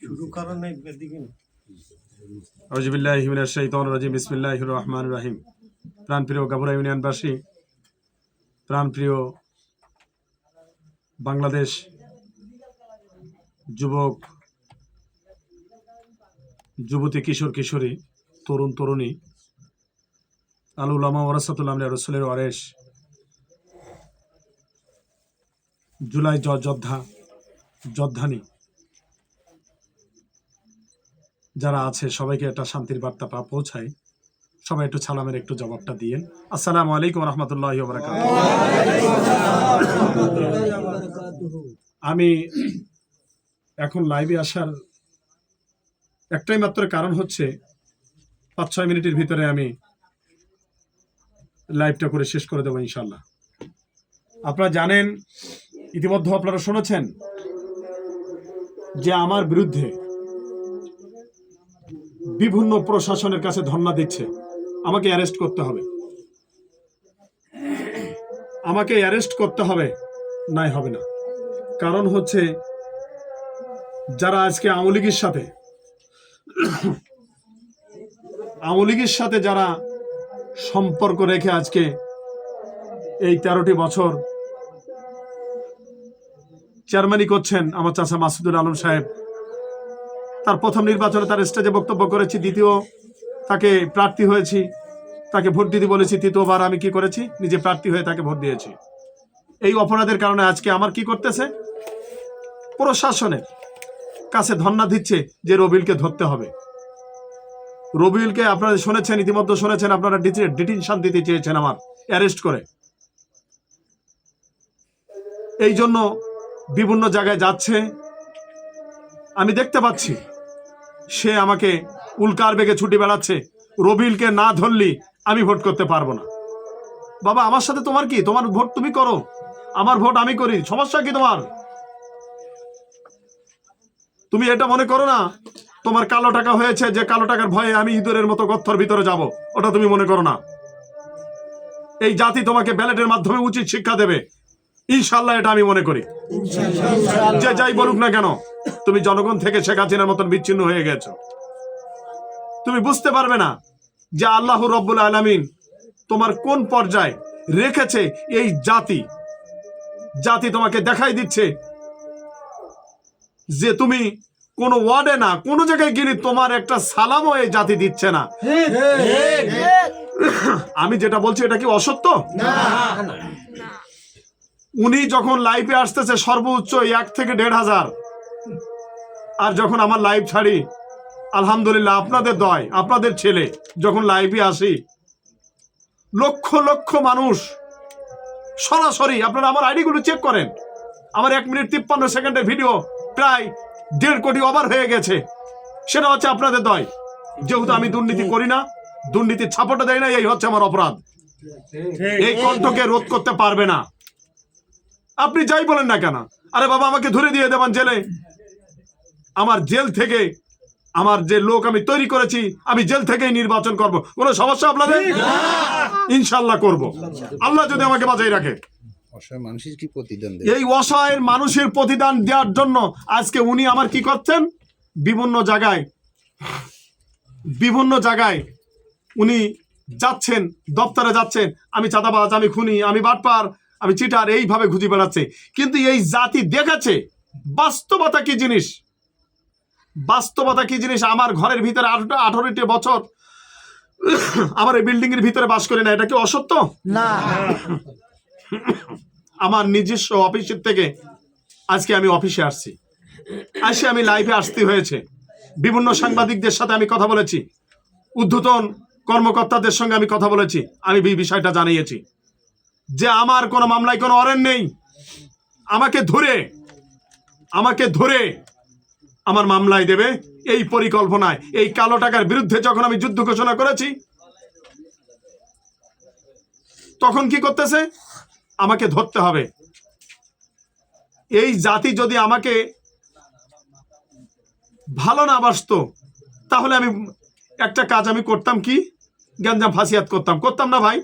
শুরু করার নেই রাহিম। প্রাণপ্রিয় ইউনিয়নবাসী, প্রাণপ্রিয় বাংলাদেশ যুবক, যুবতী, কিশোর, কিশোরী, তরুণ, তরুণী আলুলামা ওরাসাতুল্লাহ রসুলের ওয়ারেস জুলাই যোদ্ধা যোদ্ধানী যারা আছে, সবাইকে একটা শান্তির বার্তা পা পৌঁছায় সবাই একটু সালামের একটু জবাবটা দিয়েন আসসালামু আলাইকুম রহমতুল্লাহ আমি এখন লাইভে আসার একটাই মাত্র কারণ হচ্ছে পাঁচ ছয় মিনিটের ভিতরে আমি লাইভটা করে শেষ করে দেবো ইনশাল্লাহ আপনারা জানেন, ইতিমধ্যে আপনারা শুনেছেন যে আমার বিরুদ্ধে বিভিন্ন প্রশাসনের কাছে ধর্ণা দিচ্ছে। আমাকে অ্যারেস্ট করতে হবে। আমাকে অ্যারেস্ট করতে হবে নাই হবে না। কারণ হচ্ছে, যারা আজকে আওয়ামী লীগের সাথে, আওয়ামী লীগের সাথে যারা সম্পর্ক রেখে আজকে এই তেরোটি বছর চেয়ারম্যানই করছেন আমার চাচা মাসুদুল আলম সাহেব। তার প্রথম নির্বাচনে তার স্টেজে বক্তব্য করেছি, দ্বিতীয় তাকে প্রার্থী হয়েছি, তাকে ভোট দিতে বলেছি, তৃতীয়বার আমি কি করেছি? নিজে প্রার্থী হয়ে তাকে ভোট দিয়েছি। এই অপরাধের কারণে আজকে আমার কি করতেছে? প্রশাসনের কাছে ধর্ণা দিচ্ছে যে রবিলকে ধরতে হবে। রবিউলকে আপনারা শুনেছেন, ইতিমধ্যে শুনেছেন, আপনারা ডিটেনশন দিতে চেয়েছেন আমার, অ্যারেস্ট করে। এই জন্য বিভিন্ন জায়গায় যাচ্ছে। আমি দেখতে পাচ্ছি সে আমাকে উল্কার বেগে ছুটি বেড়াচ্ছে। রবিলকে না ধরলি আমি ভোট করতে পারব না। বাবা, আমার সাথে তোমার কি? তোমার ভোট তুমি করো। আমার ভোট আমি করি। সমস্যা কি তোমার? তুমি এটা মনে করো না? তোমার কালো টাকা হয়েছে, যে কালো টাকার ভয়ে আমি ইঁদুরের মতো গর্থর ভিতরে যাব। ওটা তুমি মনে করো না। এই জাতি তোমাকে ব্যালেটের মাধ্যমে উচিত শিক্ষা দেবে। ইনশাল্লাহ এটা আমি মনে করি। যে যাই বলুক না কেন তুমি জনগণ থেকে শেখ হাসিনার মতন বিচ্ছিন্ন হয়ে গেছো। তুমি বুঝতে পারবে না যে আল্লাহ রব্বুল আলামিন তোমার কোন পর্যায়ে রেখেছে এই জাতি। জাতি তোমাকে দেখাই দিচ্ছে যে তুমি কোন ওয়ার্ডে না কোন জায়গায় গেলে তোমার একটা সালামও এই জাতি দিচ্ছে না। আমি যেটা বলছি এটা কি অসত্য? উনি যখন লাইভে আসতেছে সর্বোচ্চ এক থেকে দেড় হাজার। আর যখন আমার লাইভ ছাড়ি, আলহামদুলিল্লাহ আপনাদের দয়, আপনাদের ছেলে, যখন লাইভে আসি, লক্ষ লক্ষ মানুষ সরাসরি, আপনারা আমার আইডিগুলো চেক করেন। আমার এক মিনিট তিপ্পান্ন সেকেন্ডের ভিডিও প্রায় দেড় কোটি ওভার হয়ে গেছে। সেটা হচ্ছে আপনাদের দয়। যেহেতু আমি দুর্নীতি করি না, দুর্নীতির ছাপটা দেয় না, এই হচ্ছে আমার অপরাধ। এই কণ্ঠকে রোধ করতে পারবে না। আপনি যাই বলেন না কেন? আরে বাবা, আমাকে ধরে দিয়ে দেবেন জেলে। আমার জেল থেকে আমার যে লোক আমি তৈরি করেছি আমি জেল থেকেই নির্বাচন করব। কোনো সমস্যা আপনাদের? ইনশাল্লাহ করব। আল্লাহ যদি আমাকে বাঁচাই রাখে। অসহায় মানুষের কি প্রতিদান দেবে? এই অসহায়ের মানুষের প্রতিদান দেওয়ার জন্য আজকে উনি আমার কি করছেন? বিভিন্ন জায়গায় বিভিন্ন জায়গায় উনি যাচ্ছেন দপ্তরে যাচ্ছেন। আমি চাঁদাবাজ আমি খুনি আমি বাটপার আমি চিটার এইভাবে খুঁজে বেড়াচ্ছে। কিন্তু এই জাতি দেখেছে বাস্তবতা কি জিনিস? বাস্তবতা কি জিনিস? আমার ঘরের ভিতরে আঠারো আঠারোটি বছর আমার এই বিল্ডিং এর ভিতরে বাস করি না এটা কি অসত্য? না। আমার নিজস্ব অফিসের থেকে আজকে আমি অফিসে আসছি। আসে আমি লাইভে আসতে হয়েছে। বিভিন্ন সাংবাদিকদের সাথে আমি কথা বলেছি। উদ্ধতন কর্মকর্তাদের সঙ্গে আমি কথা বলেছি। আমি এই বিষয়টা জানিয়েছি। যে আমার কোনো মামলায় কোনো অরেন নেই। আমাকে ধরে আমাকে ধরে আমার মামলায় দেবে এই পরিকল্পনায়। এই কালো টাকার বিরুদ্ধে যখন আমি যুদ্ধ ঘোষণা করেছি তখন কি করতেছে? আমাকে ধরতে হবে। এই জাতি যদি আমাকে ভালো না বাসতো তাহলে আমি একটা কাজ আমি করতাম কি? গ্যাঞ্জাম ফাঁসিয়াত করতাম। করতাম না ভাই?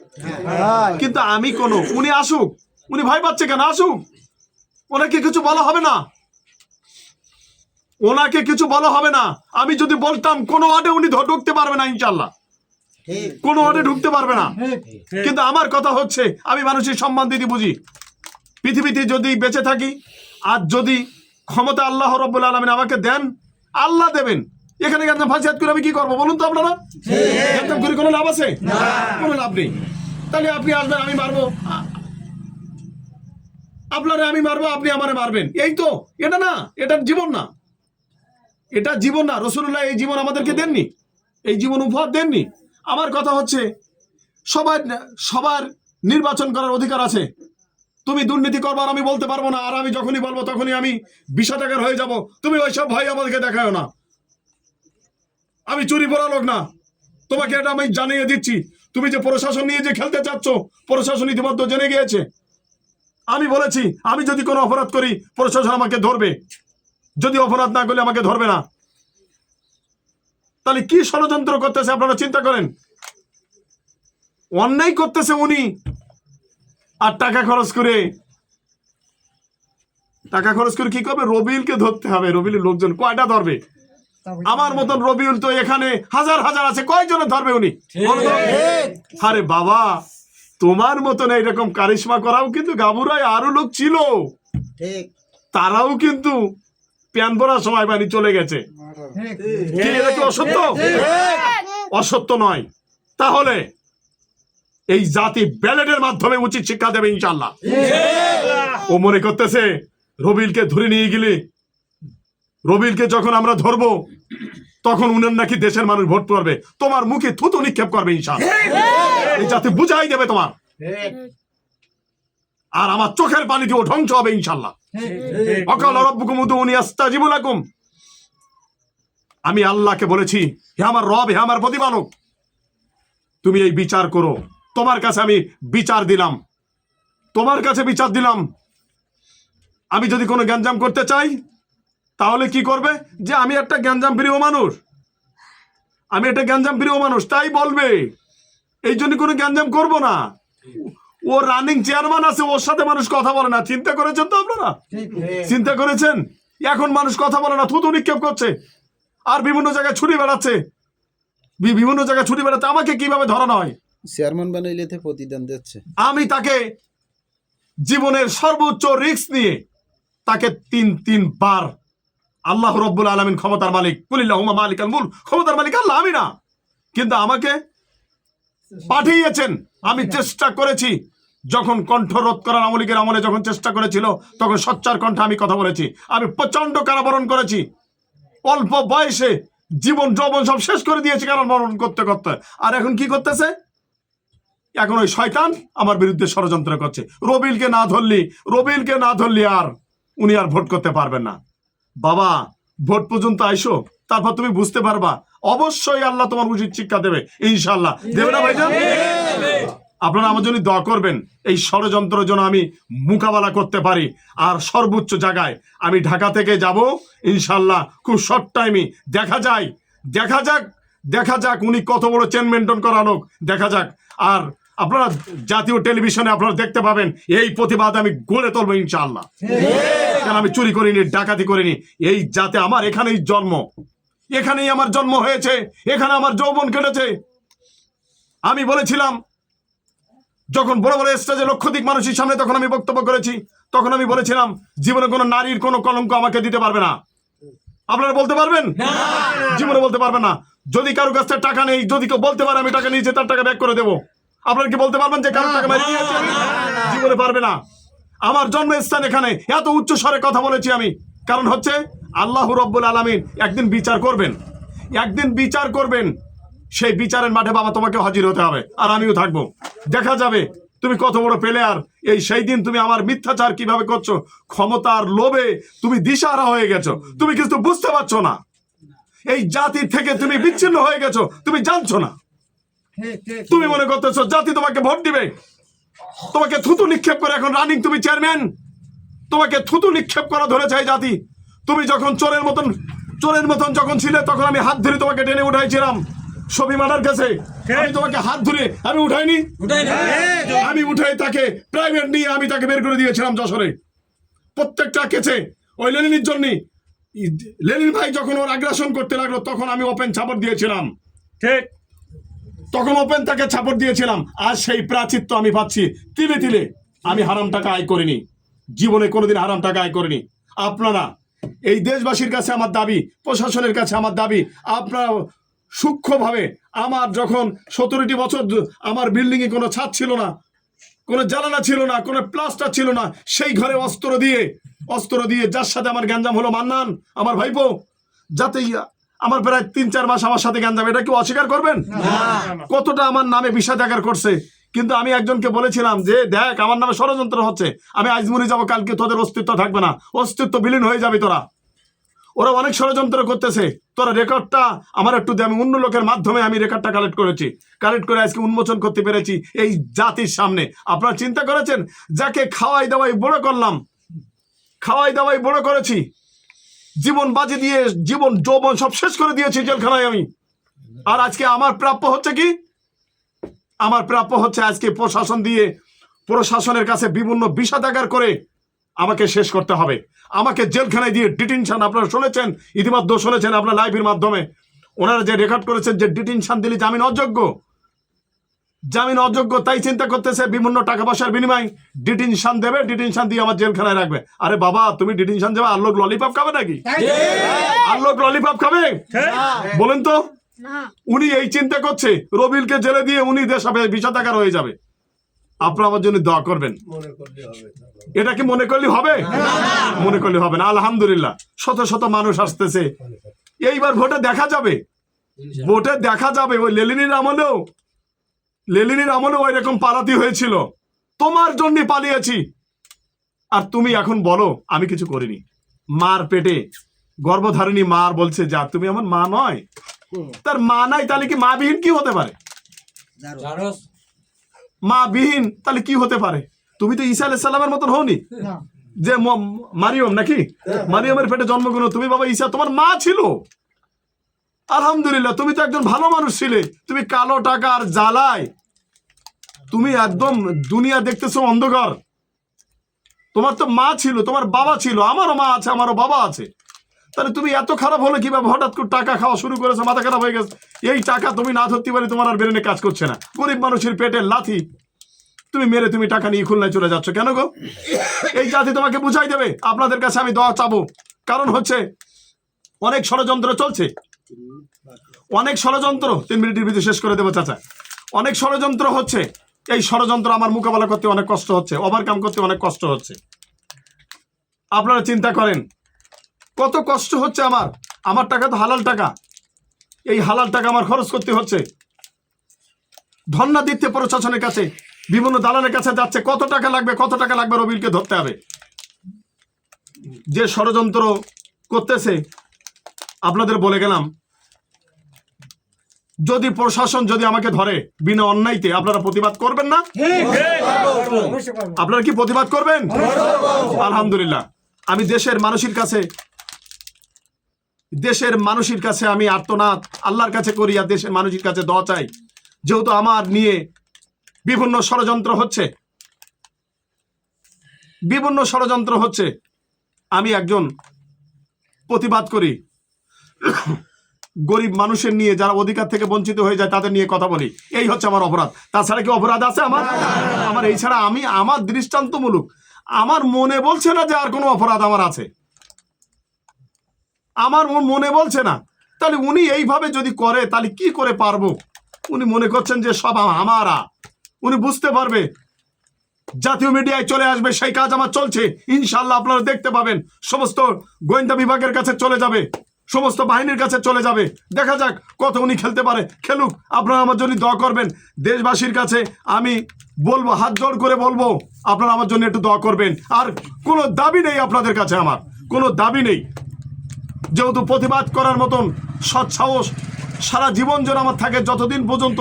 ভাই। কিন্তু আমি কোনো উনি আসুক। উনি ভয় পাচ্ছে কেন? আসুক। ওনাকে কিছু বলা হবে না। ওনাকে কিছু বলা হবে না। আমি যদি বলতাম কোনো ওয়ার্ডে উনি ঢুকতে পারবে না ইনশাল্লাহ কোনো ওয়ার্ডে ঢুকতে পারবে না। কিন্তু আমার কথা হচ্ছে আমি মানুষের সম্মান দিতে বুঝি। পৃথিবীতে যদি বেঁচে থাকি আর যদি ক্ষমতা আল্লাহ রব্বুল আলমিন আমাকে দেন আল্লাহ দেবেন। এখানে গেলাম ফাঁসিয়াত করে আমি কি করব বলুন তো আপনারা? গেলাম করে কোনো লাভ আছে? কোনো লাভ নেই। তাহলে আপনি আসবেন আমি মারবো। আপনারে আমি মারবো আপনি আমারে মারবেন। এই তো এটা না এটা জীবন না। এটা জীবন না। রসুল্লাহ এই জীবন আমাদেরকে দেননি। এই জীবন উপহার দেননি। আমার কথা হচ্ছে সবার সবার নির্বাচন করার অধিকার আছে। তুমি দুর্নীতি করবার আমি বলতে পারব না। আর আমি যখনই বলব তখনই আমি বিশ টাকার হয়ে যাব। তুমি ওইসব ভয় আমাদেরকে দেখাও না। আমি চুরি পড়া লোক না। তোমাকে এটা আমি জানিয়ে দিচ্ছি। তুমি যে প্রশাসন নিয়ে যে খেলতে চাচ্ছ, প্রশাসন ইতিমধ্যে জেনে গিয়েছে। আমি বলেছি, আমি যদি কোনো অপরাধ করি, প্রশাসন আমাকে ধরবে। যদি অপরাধ না করলে আমাকে ধরবে না। তাহলে কি ষড়যন্ত্র করতেছে আপনারা চিন্তা করেন। অন্যায় করতেছে উনি। আর টাকা খরচ করে টাকা খরচ করে কি করবে? রবিউলকে ধরতে হবে। রবিউলের লোকজন কয়টা ধরবে? আমার মতন রবিউল তো এখানে হাজার হাজার আছে। কয়জনে ধরবে উনি? আরে বাবা তোমার মতন এইরকম কারিশমা করাও কিন্তু গাবুরায় আরও লোক ছিল। তারাও কিন্তু প্যান পরার সময় বাড়ি চলে গেছে। অসত্য? অসত্য নয়। তাহলে এই জাতি ব্যালেটের মাধ্যমে উচিত শিক্ষা দেবে ইনশাল্লাহ ও মনে করতেছে, রবিলকে ধরে নিয়ে গেলে, রবিলকে যখন আমরা ধরবো, তখন উনার নাকি দেশের মানুষ ভোট করবে তোমার মুখে থুতু নিক্ষেপ করবে ইনশাল্লাহ এই জাতি বুঝাই দেবে তোমার। আর আমার চোখের পানি ও ধ্বংস হবে ইনশাল্লাহ অকাল রব্বুকুম উদুনি আস্তাজিবু লাকুম আমি আল্লাহকে বলেছি হে আমার রব হে আমার প্রতিপালক তুমি এই বিচার করো। তোমার কাছে আমি বিচার দিলাম। তোমার কাছে বিচার দিলাম। আমি যদি কোনো গ্যাঞ্জাম করতে চাই তাহলে কি করবে? যে আমি একটা গ্যাঞ্জাম প্রিয় মানুষ। আমি একটা গ্যাঞ্জাম প্রিয় মানুষ তাই বলবে। এই জন্য কোনো গ্যাঞ্জাম করব না। ও রানিং চেয়ারম্যান আছে ওর সাথে মানুষ কথা বলে না। চিন্তা করেছেন তো আপনারা? চিন্তা করেছেন? এখন মানুষ কথা বলে না থুতু নিক্ষেপ করছে। আর বিভিন্ন জায়গায় ছুটি বেড়াচ্ছে। বিভিন্ন জায়গায় ছুটি বেড়াচ্ছে। আমাকে কীভাবে ধরানো হয়? চেয়ারম্যান বানাইলে প্রতিদান দিচ্ছে। আমি তাকে জীবনের সর্বোচ্চ রিস্ক নিয়ে তাকে তিন তিন বার আল্লাহ রব্বুল আলমিন ক্ষমতার মালিক কুলিল্লাহুমা মালিক আল মুল ক্ষমতার মালিক আল্লাহ আমি না। কিন্তু আমাকে পাঠিয়েছেন। আমি চেষ্টা করেছি। যখন কণ্ঠ রোধ করার আমলিকের আমলে যখন চেষ্টা করেছিল, তখন সচ্চার কণ্ঠে আমি কথা বলেছি। আমি প্রচণ্ড কারাবরণ করেছি। অল্প বয়সে জীবন যৌবন সব শেষ করে দিয়েছি কারাবরণ করতে করতে। আর এখন কি করতেছে? এখন ওই শয়তান আমার বিরুদ্ধে ষড়যন্ত্র করছে। রবিলকে না ধরলি, রবিলকে না ধরলি আর উনি আর ভোট করতে পারবেন না। বাবা, ভোট পর্যন্ত আইসো, তারপর তুমি বুঝতে পারবা। অবশ্যই আল্লাহ তোমার উচিত শিক্ষা দেবে ইনশাল্লাহ দেবে না ভাইজান? আপনারা আমার জন্য দোয়া করবেন, এই ষড়যন্ত্রের জন্য আমি মোকাবেলা করতে পারি। আর সর্বোচ্চ জায়গায় আমি ঢাকা থেকে যাব ইনশাল্লাহ খুব শর্ট টাইমে দেখা যায়, দেখা যাক দেখা যাক উনি কত বড় চেন মেনটেন করা লোক, দেখা যাক। আর আপনারা জাতীয় টেলিভিশনে আপনারা দেখতে পাবেন, এই প্রতিবাদ আমি গড়ে তুলবো ইনশাল্লাহ কারণ আমি চুরি করিনি, ডাকাতি করিনি, এই যাতে আমার এখানেই জন্ম। এখানেই আমার জন্ম হয়েছে, এখানে আমার যৌবন কেটেছে। আমি বলেছিলাম যখন বড় বড় স্টেজে লক্ষাধিক মানুষের সামনে তখন আমি বক্তব্য করেছি তখন আমি বলেছিলাম জীবনে কোনো নারীর কোনো কলঙ্ক আমাকে দিতে পারবে না। আপনারা বলতে পারবেন? জীবনে বলতে পারবেন না। যদি কারও কাছ থেকে টাকা নেই যদি কেউ বলতে পারে আমি টাকা নিয়েছি তার টাকা ব্যাক করে দেবো। আপনারা কি বলতে পারবেন যে কারও টাকা নিয়েছি জীবনে পারবে না। আমার জন্মস্থান এখানে। এত উচ্চ স্বরে কথা বলেছি আমি। কারণ হচ্ছে আল্লাহ রব্বুল আলমিন একদিন বিচার করবেন। একদিন বিচার করবেন। সেই বিচারের মাঠে বাবা তোমাকে হাজির হতে হবে আর আমিও থাকব। দেখা যাবে তুমি কত বড় প্লেয়ার এই সেই দিন তুমি আমার মিথ্যাচার কীভাবে করছ ক্ষমতার লোভে তুমি দিশাহারা হয়ে গেছো তুমি কিন্তু বুঝতে পারছ না। এই জাতির থেকে তুমি বিচ্ছিন্ন হয়ে গেছো তুমি জানছো না। তুমি মনে করতেছো জাতি তোমাকে ভোট দিবে। তোমাকে থুতু নিক্ষেপ করে এখন রানিং তুমি চেয়ারম্যান তোমাকে থুতু নিক্ষেপ করা ধরেছে এই জাতি। তুমি যখন চোরের মতন চোরের মতন যখন ছিলে তখন আমি হাত ধরে তোমাকে টেনে উঠাইছিলাম। ছবি মারার কাছে। আমি তোমাকে হাত ধরে আমি উঠাইনি। আমি উঠাই তাকে প্রাইভেট নিয়ে আমি তাকে বের করে দিয়েছিলাম যশোরে। প্রত্যেকটা কেছে ওই লেনির জন্য লেনিন ভাই যখন ওর আগ্রাসন করতে লাগল তখন আমি ওপেন ছাপড় দিয়েছিলাম। ঠিক তখন ওপেন তাকে ছাপড় দিয়েছিলাম আজ সেই প্রাচিত্য আমি পাচ্ছি। তিলে তিলে আমি হারাম টাকা আয় করিনি। জীবনে কোনোদিন হারাম টাকা আয় করিনি। আপনারা এই দেশবাসীর কাছে আমার দাবি প্রশাসনের কাছে আমার দাবি আপনারা সূক্ষ্মভাবে আমার যখন সতেরোটি বছর আমার বিল্ডিংয়ে কোনো ছাদ ছিল না কোনো জ্বালানা ছিল না কোনো প্লাস্টার ছিল না সেই ঘরে অস্ত্র দিয়ে অস্ত্র দিয়ে যার সাথে আমার গ্যাঞ্জাম হলো মান্নান আমার ভাইপো যাতে আমার প্রায় তিন চার মাস আমার সাথে গ্যাঞ্জাম এটা কি অস্বীকার করবেন? কতটা আমার নামে বিষাদাগার করছে। কিন্তু আমি একজনকে বলেছিলাম যে দেখ আমার নামে ষড়যন্ত্র হচ্ছে আমি আজমুরি যাব কালকে তোদের অস্তিত্ব থাকবে না অস্তিত্ব বিলীন হয়ে যাবে তোরা। ওরা অনেক ষড়যন্ত্র করতেছে। তোরা রেকর্ডটা আমার একটু আমি অন্য লোকের মাধ্যমে আমি রেকর্ডটা কালেক্ট করেছি। কালেক্ট করে আজকে উন্মোচন করতে পেরেছি এই জাতির সামনে। আপনারা চিন্তা করেছেন? যাকে খাওয়াই দাওয়াই বড় করলাম, খাওয়াই দাওয়াই বড় করেছি, জীবন বাজি দিয়ে, জীবন যৌবন সব শেষ করে দিয়েছি জেলখানায় আমি। আর আজকে আমার প্রাপ্য হচ্ছে কি? আমার প্রাপ্য হচ্ছে আজকে প্রশাসন দিয়ে, প্রশাসনের কাছে বিভিন্ন বিষাদাগার করে আমাকে শেষ করতে হবে। আমাকে জেলখানায় দিয়ে ডিটেনশন আপনারা শুনেছেন ইতিমধ্যে শুনেছেন আপনার লাইভের মাধ্যমে। ওনারা যে রেকর্ড করেছেন যে ডিটেনশন দিলে জামিন অযোগ্য। জামিন অযোগ্য তাই চিন্তা করতেছে বিভিন্ন টাকা পয়সার বিনিময় ডিটেনশন দেবে ডিটেনশন দিয়ে আমার জেলখানায় রাখবে। আরে বাবা তুমি ডিটেনশন দেবে আর লোক ললিপপ খাবে নাকি? আর লোক ললিপপ খাবে? বলেন তো উনি এই চিন্তা করছে রবিলকে জেলে দিয়ে উনি দেশে বিষাদাকার হয়ে যাবে। আপনারা আমার জন্য দোয়া করবেন। এটা কি মনে করলে হবে? মনে করলে হবে না আলহামদুলিল্লাহ। শত শত মানুষ আসতেছে। এইবার ভোটে দেখা যাবে। ভোটে দেখা যাবে ওই লেলিনের আমলেও। লেলিনের আমলেও ওই রকম পালাতি হয়েছিল। তোমার জন্য পালিয়েছি। আর তুমি এখন বলো আমি কিছু করিনি। মার পেটে গর্ভধারিণী মার বলছে যা তুমি আমার মা নয়। তার মা নাই তাহলে কি মা বিহীন কি হতে পারে? মা বিহীন তাহলে কি হতে পারে? তুমি তো ঈসা আলাইহিস সালামের মতন হওনি? যে মারিয়ম নাকি? মারিয়মের পেটে জন্মগ্রহণ তুমি বাবা ঈসা তোমার মা ছিল। আলহামদুলিল্লাহ তুমি তো একজন ভালো মানুষ ছিলে। তুমি কালো টাকার জ্বালায়। তুমি একদম দুনিয়া দেখতেছো অন্ধকার। তোমার তো মা ছিল তোমার বাবা ছিল। আমারও মা আছে আমারও বাবা আছে। তাহলে তুমি এত খারাপ হলো কীভাবে হঠাৎ করে টাকা খাওয়া শুরু করেছ? মাথা খারাপ হয়ে গেছে। এই টাকা তুমি না ধরতে পারি তোমার আর ব্রেনে কাজ করছে না। গরিব মানুষের পেটের লাথি। তুমি মেরে তুমি টাকা নিয়ে খুলনায় চলে যাচ্ছ। কেন গো? এই জাতি তোমাকে বুঝাই দেবে। আপনাদের কাছে আমি দোয়া চাবো। কারণ হচ্ছে, অনেক ষড়যন্ত্র চলছে। অনেক ষড়যন্ত্র, তিন মিনিটের ভিতরে শেষ করে দেবো, চাচা। অনেক ষড়যন্ত্র হচ্ছে। এই ষড়যন্ত্র আমার মোকাবেলা করতে অনেক কষ্ট হচ্ছে। ওভারকাম করতে অনেক কষ্ট হচ্ছে। আপনারা চিন্তা করেন কত কষ্ট হচ্ছে আমার। আমার টাকা তো হালাল টাকা। এই হালাল টাকা আমার খরচ করতে হচ্ছে। ধর্ণা দিতে প্রশাসনের কাছে বিভিন্ন দালালের কাছে যাচ্ছে। কত টাকা লাগবে, কত টাকা লাগবে রবিলকে ধরতে হবে। যে ষড়যন্ত্র করতেছে, আপনাদের বলে গেলাম। যদি প্রশাসন যদি আমাকে ধরে বিনা অন্যায়তে, আপনারা প্রতিবাদ করবেন না? আপনারা কি প্রতিবাদ করবেন? আলহামদুলিল্লাহ। আমি দেশের মানুষের কাছে দেশের মানুষের কাছে আমি আর্তনাদ, আল্লাহর কাছে করি আর দেশের মানুষের কাছে দোয়া চাই। যেহেতু আমার নিয়ে বিভিন্ন ষড়যন্ত্র হচ্ছে, বিভিন্ন ষড়যন্ত্র হচ্ছে, আমি একজন প্রতিবাদ করি। গরিব মানুষের নিয়ে যারা অধিকার থেকে বঞ্চিত হয়ে যায়, তাদের নিয়ে কথা বলি। এই হচ্ছে আমার অপরাধ। তাছাড়া কি অপরাধ আছে আমার? আমার এই ছাড়া আমি, আমার দৃষ্টান্তমূলক, আমার মনে বলছে না যে আর কোনো অপরাধ আমার আছে। আমার মন বলছে না। তাহলে উনি এইভাবে যদি করে, তাহলে কি করে পারব? উনি মনে করছেন যে সব আমারা। উনি বুঝতে পারবে। জাতীয় মিডিয়ায় চলে আসবে, সেই কাজ আমার চলছে। ইনশাল্লাহ আপনারা দেখতে পাবেন। সমস্ত গোয়েন্দা বিভাগের কাছে চলে যাবে। সমস্ত বাহিনীর কাছে চলে যাবে। দেখা যাক কত উনি খেলতে পারে। খেলুক, আপনারা আমার জন্য দোয়া করবেন। দেশবাসীর কাছে আমি বলব, হাত জোড় করে বলব, আপনারা আমার জন্য একটু দোয়া করবেন। আর কোনো দাবি নেই আপনাদের কাছে আমার। কোনো দাবি নেই। যেহেতু প্রতিবাদ করার মতন সৎ সাহস সারা জীবন যেন আমার থাকে যতদিন পর্যন্ত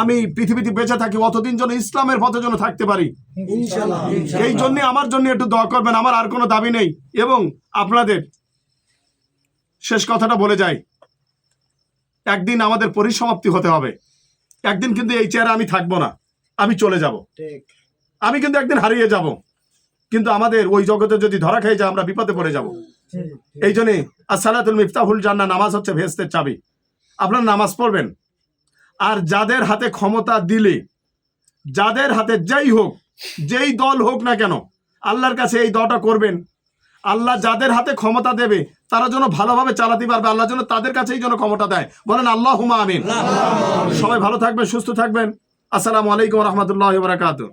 আমি পৃথিবীতে বেঁচে থাকি অতদিন যেন ইসলামের পথে যেন থাকতে পারি। এই জন্য আমার জন্য একটু দোয়া করবেন আমার আর কোনো দাবি নেই। এবং আপনাদের শেষ কথাটা বলে যাই। একদিন আমাদের পরিসমাপ্তি হতে হবে। একদিন কিন্তু এই চেয়ারে আমি থাকব না আমি চলে যাব। আমি কিন্তু একদিন হারিয়ে যাব। কিন্তু আমাদের ওই জগতে যদি ধরা খেয়ে যায় আমরা বিপদে পড়ে যাব। এই জন্যে আসসালাতুল মিফতাহুল জান্না নামাজ হচ্ছে ভেস্তের চাবি। আপনার নামাজ পড়বেন। আর যাদের হাতে ক্ষমতা দিলে যাদের হাতে যেই হোক যেই দল হোক না কেন আল্লাহর কাছে এই দটা করবেন। আল্লাহ যাদের হাতে ক্ষমতা দেবে তারা যেন ভালোভাবে চালাতে পারবে আল্লাহ যেন তাদের কাছেই যেন ক্ষমতা দেয়। বলেন আল্লাহ হুমা আমিন। সবাই ভালো থাকবেন সুস্থ থাকবেন। আসসালামু আলাইকুম রহমতুল্লাহ বারাকাতু